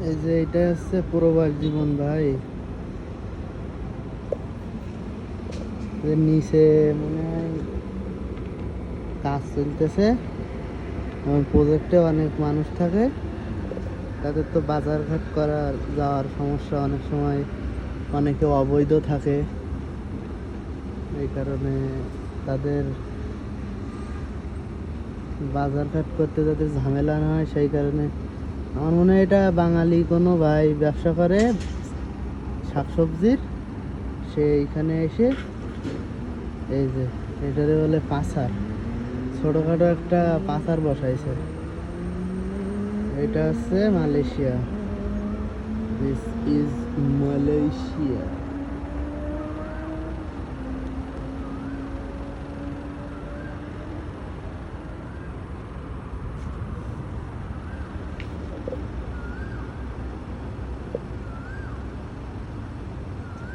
এই যে এটা হচ্ছে প্রবাস জীবন ভাই। নিচে মনে হয় কাজ চলতেছে। এবং প্রজেক্টে অনেক মানুষ থাকে। তাদের তো বাজারঘাট করা যাওয়ার সমস্যা অনেক সময় অনেকে অবৈধ থাকে। এই কারণে তাদের বাজারঘাট করতে যাদের ঝামেলা না হয়, সেই কারণে আমার মনে হয় এটা বাঙালি কোনো ভাই ব্যবসা করে, শাকসবজির। সে এইখানে এসে, এই যে, এটারে বলে পাচার। ছোটোখাটো একটা পাচার বসাইছে। এটা হচ্ছে মালয়েশিয়া। This is Malaysia